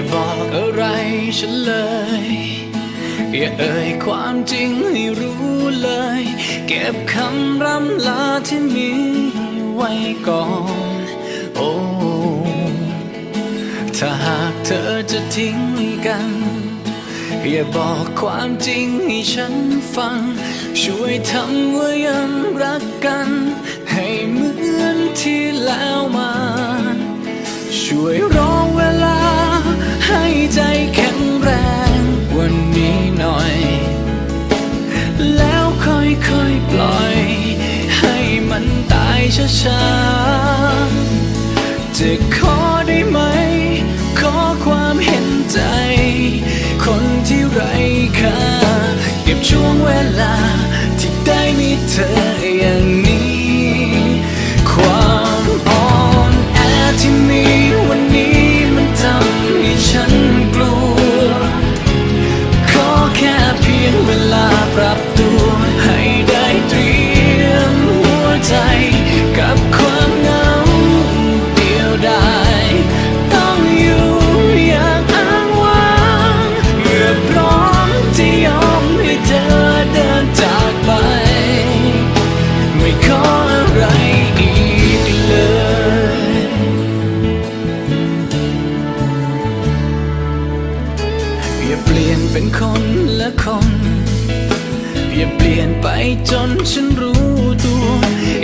่บอกอะไรฉันเลย อย่าเอ่ยความจริงให้รู้เลย เก็บคำร่ำลาที่มีไว้ก่อน โอ้ ถ้าหากเธอจะทิ้งกัน อย่าบอกความจริงให้ฉันฟัง ช่วยทำว่ายังรักกัน ให้เหมือนที่แล้วมา ช่วย ค่อยปล่อย ให้มันตายช้าๆจะขอได้ไหม ขอความเห็นใจ คนที่ไร้ค่า เก็บช่วงเวลา ที่ได้มีเธออย่าง อย่าเปลี่ยนไปจนฉันรู้ตัว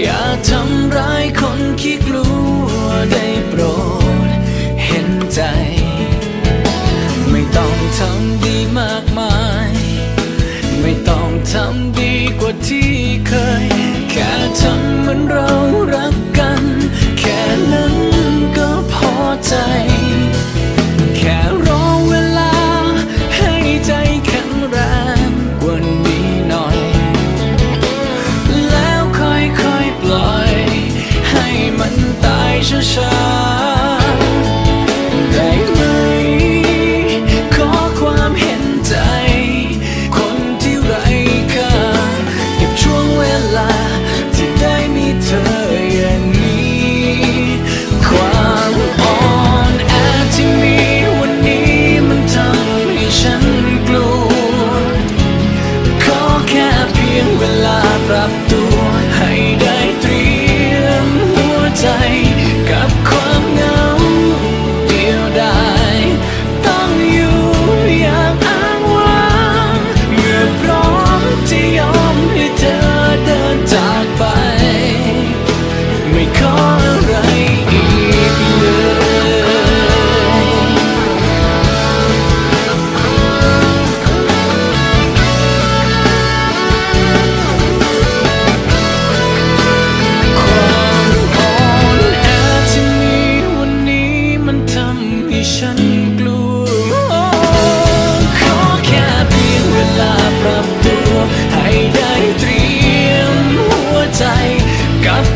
อย่าทำร้ายคนขี้กลัวได้โปรด เห็นใจ ไม่ต้องทำดีมากมาย ไม่ต้องทำดีกว่าที่เคย แค่ทำเหมือนเรารักกัน แค่นั้นก็พอใจ ให้ได้เตรียมหัวใจกับ